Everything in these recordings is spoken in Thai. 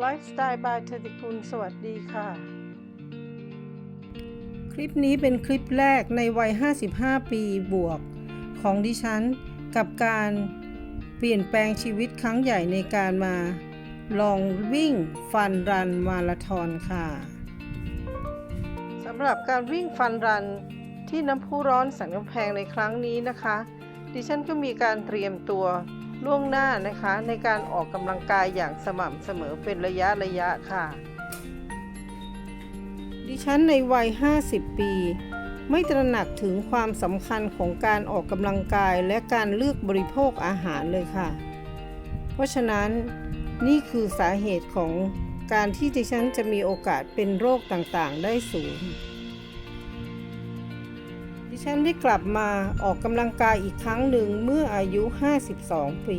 ไลฟ์สไตล์บายเทติคุณสวัสดีค่ะ คลิปนี้เป็นคลิปแรกในวัย 55 ปีบวกของดิฉัน กับการเปลี่ยนแปลงชีวิตครั้งใหญ่ในการมา ลองวิ่งฟันรันมาราธอนค่ะสำหรับการวิ่งฟันรันที่น้ำพุร้อนสันกำแพงในครั้งนี้นะคะ ดิฉันก็มีการเตรียมตัว ล่วงหน้านะคะในการออกกำลังกายอย่างสม่ำเสมอเป็นระยะระยะค่ะ ดิฉันในวัย 50 ปี ไม่ตระหนักถึงความสำคัญของการออกกำลังกายและการเลือกบริโภคอาหารเลยค่ะ เพราะฉะนั้นนี่คือสาเหตุของการที่ดิฉันจะมีโอกาสเป็นโรคต่างๆ ได้สูง ดิฉันได้กลับมาออกกำลังกายอีกครั้งหนึ่งเมื่ออายุ 52 ปี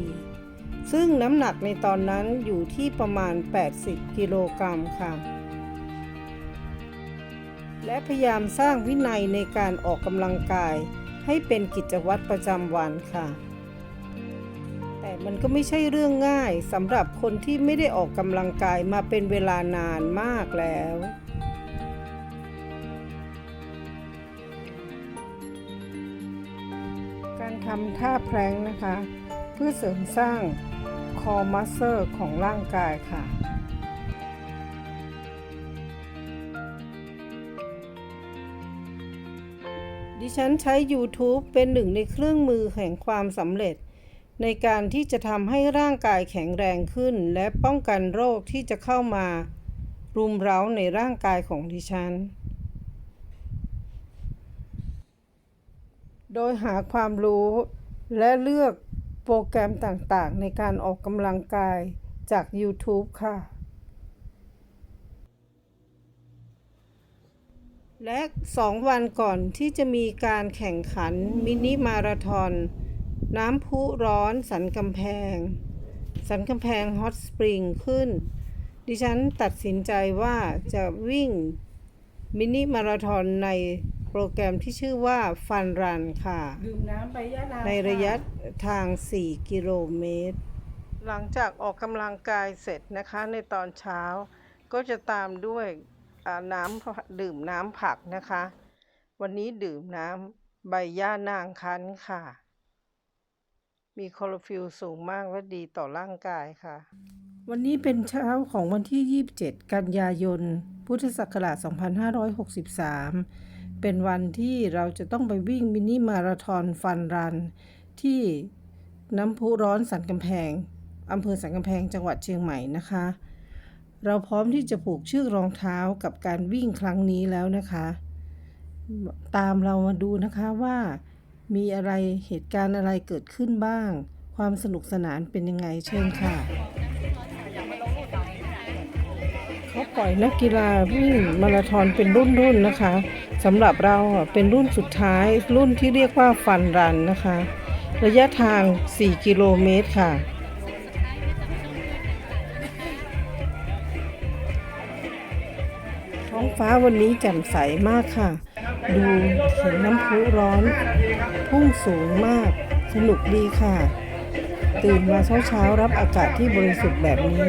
ซึ่งน้ำหนักในตอนนั้นอยู่ที่ประมาณ 80 กิโลกรัมค่ะ และพยายามสร้างวินัยในการออกกำลังกาย ให้เป็นกิจวัตรประจำวันค่ะ แต่มันก็ไม่ใช่เรื่องง่ายสำหรับคนที่ไม่ได้ออกกำลังกายมาเป็นเวลานานมากแล้วำท่าแพลงนะคะ เพื่อเสริมสร้างคอมัสเซอร์ของร่างกายค่ะดิฉันใช้ YouTube เป็นหนึ่งในเครื่องมือแห่งความสำเร็จ ในการที่จะทำให้ร่างกายแข็งแรงขึ้น และป้องกันโรคที่จะเข้ามา รุมเร้าในร่างกายของดิฉัน โดยหาความรู้และเลือกโปรแกรมต่างๆ ในการออกกำลังกายจาก YouTube ค่ะ และ 2 วันก่อนที่จะมีการแข่งขันมินิมาราธอนน้ำพุร้อนสันกำแพง สันกำแพงฮอตสปริงขึ้น ดิฉันตัดสินใจว่าจะวิ่งมินิมาราธอนใน โปรแกรมที่ชื่อว่าฟันรันค่ะ ดื่มน้ำไปยะนาวในระยะทาง 4 กิโลเมตร หลังจากออกกำลังกายเสร็จนะคะในตอนเช้า ก็จะตามด้วยอ่าน้ำดื่มน้ำผักนะคะ วันนี้ดื่มน้ำใบย่านางคั้นค่ะ มีคลอโรฟิลสูงมากและดีต่อร่างกายค่ะ วันนี้เป็นเช้าของวันที่ 27 กันยายน พุทธศักราช 2563 เป็นวันที่เราจะต้องไปวิ่งมินิมาราธอนฟันรัน ที่น้ำพุร้อนสันกำแพงอำเภอสันกำแพงจังหวัดเชียงใหม่นะคะ เราพร้อมที่จะผูกเชือกรองเท้ากับการวิ่งครั้งนี้แล้วนะคะ ตามเรามาดูนะคะว่า มีอะไรเหตุการณ์อะไรเกิดขึ้นบ้าง ความสนุกสนานเป็นยังไงเชิญค่ะเขาปล่อยนักกีฬาวิ่งมาราธอนเป็นรุ่นๆนะคะ สำหรับเราเป็นรุ่นสุดท้ายรุ่นที่เรียกว่าฟันรันนะคะ ระยะทาง 4 กิโลเมตรค่ะ ท้องฟ้าวันนี้แจ่มใสมากค่ะ ดูเห็นน้ำพุร้อน พุ่งสูงมาก สนุกดีค่ะ ตื่นมาเช้าๆ รับอากาศที่บริสุทธิ์แบบนี้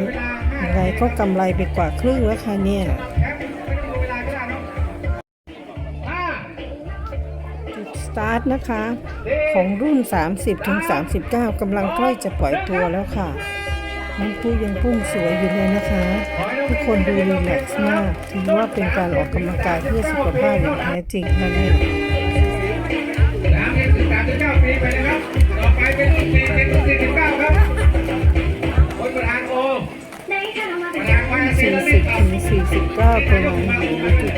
ยังไงก็กำไรไปกว่าครึ่งแล้วค่ะเนี่ย ตาร์ทนะคะ ของรุ่น 30ถึง39กำลังใกล้จะปล่อยตัวแล้วค่ะน้ำพุยังพุ่งสวยอยู่เลยนะคะ ทุกคนดูรีแลกซ์มากถือว่าเป็นการออกกำลังกายเพื่อสุขภาพอย่างแท้จริงค่ะเนี่ยสามสิบสามสิบเก้าปีไปนะครับต่อไปเป็นรุ่นสี่เป็นรุ่นสี่สิบเก้าครับคนประธานโอประธานวายเซล40ล์ครับถึง49กำลังอยู่ในจุด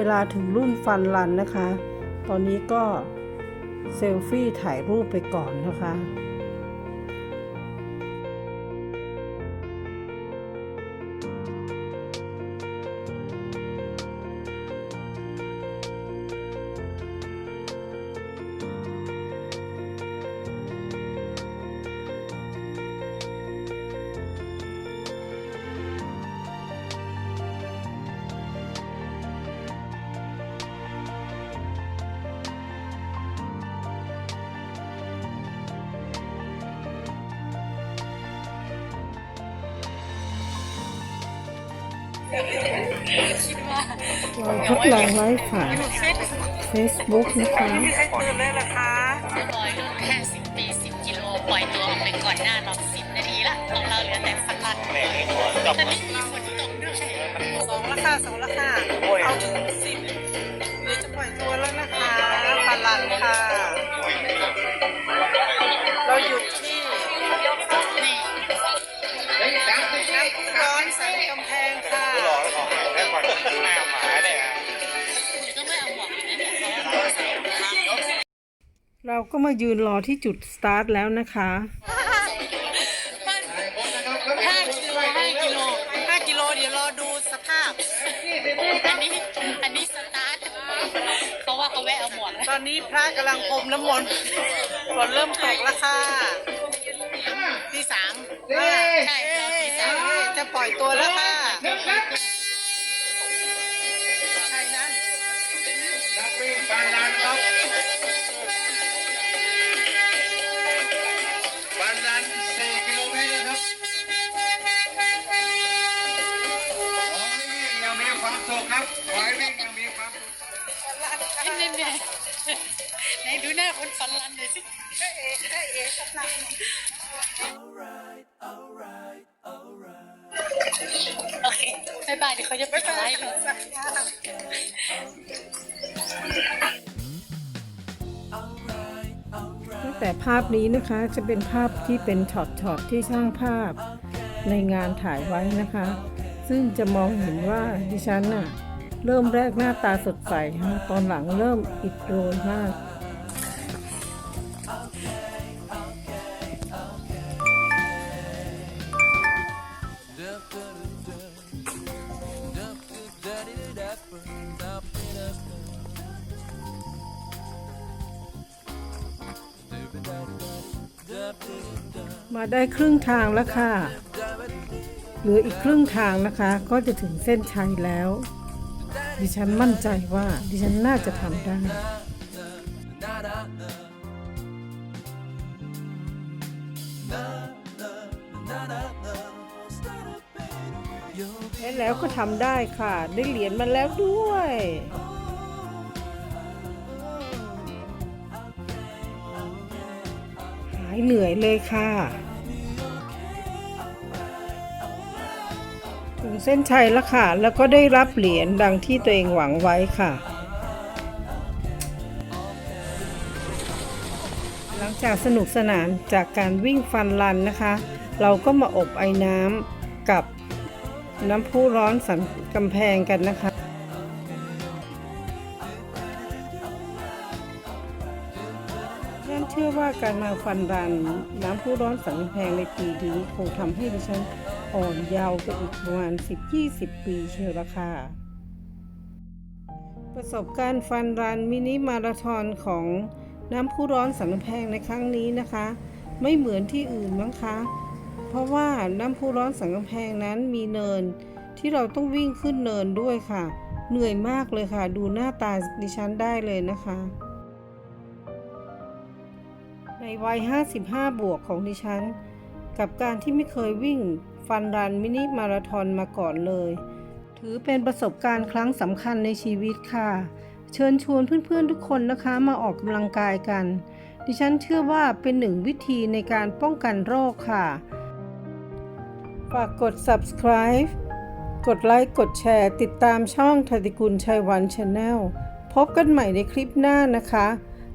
เวลาถึงรุ่นฟันรันนะคะ ตอนนี้ก็เซลฟี่ถ่ายรูปไปก่อนนะคะ เราทดลองไลฟ์ผ่าน Facebook นะคะร้อยรุ่นห้าสิบปีสิบกิโล ปล่อยตัวออกไปก่อนหน้าเราสิบนาทีละของเราเหลือแต่ฟันรันแต่ไม่มีฝนตกด้วยสองราคาสองราคาเอาถึงสิบหรือจะปล่อยตัวแล้วนะคะพลันค่ะ ก็มายืนรอที่จุดสตาร์ทแล้วนะคะห้ากิโลห้ากิโลห้ากิโลเดี๋ยวรอดูสภาพ อันนี้ อันนี้สตาร์ทเขาว่าเขาแวะเอาหมวกตอนนี้พระกำลังพรมน้ำมนต์ฝนเริ่มตกแล้วค่ะที่สามเฮ้ยใช่เราที่สามจะปล่อยตัวแล้วค่ะหนึ่งครับใช่นะนักวิ่งฟันรันครับ สุขครับ ขอให้วิ่งยังมีความสุขนี่นี่นี่ไหนดูหน้าคนฟันรันหน่อยสิโอเคบายบายเดี๋ยวเขาจะปิดไลฟ์เลยตั้งแต่ภาพนี้นะคะจะเป็นภาพที่เป็นช็อตๆที่ช่างภาพในงานถ่ายไว้นะคะ ซึ่งจะมองเห็นว่าดิฉันน่ะเริ่มแรกหน้าตาสดใสฮะตอนหลังเริ่มอิดโรยมาก มาได้ครึ่งทางแล้วค่ะ เหลืออีกครึ่งทางนะคะ ก็จะถึงเส้นชัยแล้ว ดิฉันมั่นใจว่าดิฉันน่าจะทำได้และแล้วก็ทำได้ค่ะ ได้เหรียญมาแล้วด้วย หายเหนื่อยเลยค่ะ ถึงเส้นชัยแล้วค่ะ แล้วก็ได้รับเหรียญดังที่ตัวเองหวังไว้ค่ะ หลังจากสนุกสนานจากการวิ่งฟันรันนะคะ เราก็มาอบไอ้น้ำกับน้ำพุร้อนสันกำแพงกันนะคะฉันเชื่อว่าการมาฟันรันน้ำพุร้อนสันกำแพงในปีนี้คงทำให้ดิฉัน อ่อนเยาว์ไปอีกประมาณ 10-20 ปีเชียวละค่ะ ประสบการณ์ฟันรันมินิมาราธอนของน้ำพุร้อนสันกำแพงในครั้งนี้นะคะ ไม่เหมือนที่อื่นมั้งคะ เพราะว่าน้ำพุร้อนสันกำแพงนั้นมีเนินที่เราต้องวิ่งขึ้นเนินด้วยค่ะ เหนื่อยมากเลยค่ะ ดูหน้าตาดิฉันได้เลยนะคะ ในวัย 55 บวกของดิฉัน กับการที่ไม่เคยวิ่ง ฟันรันมินิมาราธอนมาก่อนเลย ถือเป็นประสบการณ์ครั้งสำคัญในชีวิตค่ะ เชิญชวนเพื่อนๆทุกคนนะคะมาออกกำลังกายกัน ดิฉันเชื่อว่าเป็นหนึ่งวิธีในการป้องกันโรคค่ะ ฝากกด subscribe กดไลค์ กดแชร์ ติดตามช่องธติกุลชัยวันชาแนลพบกันใหม่ในคลิปหน้านะคะ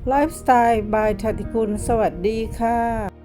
ไลฟ์สไตล์บายธติกุลสวัสดีค่ะ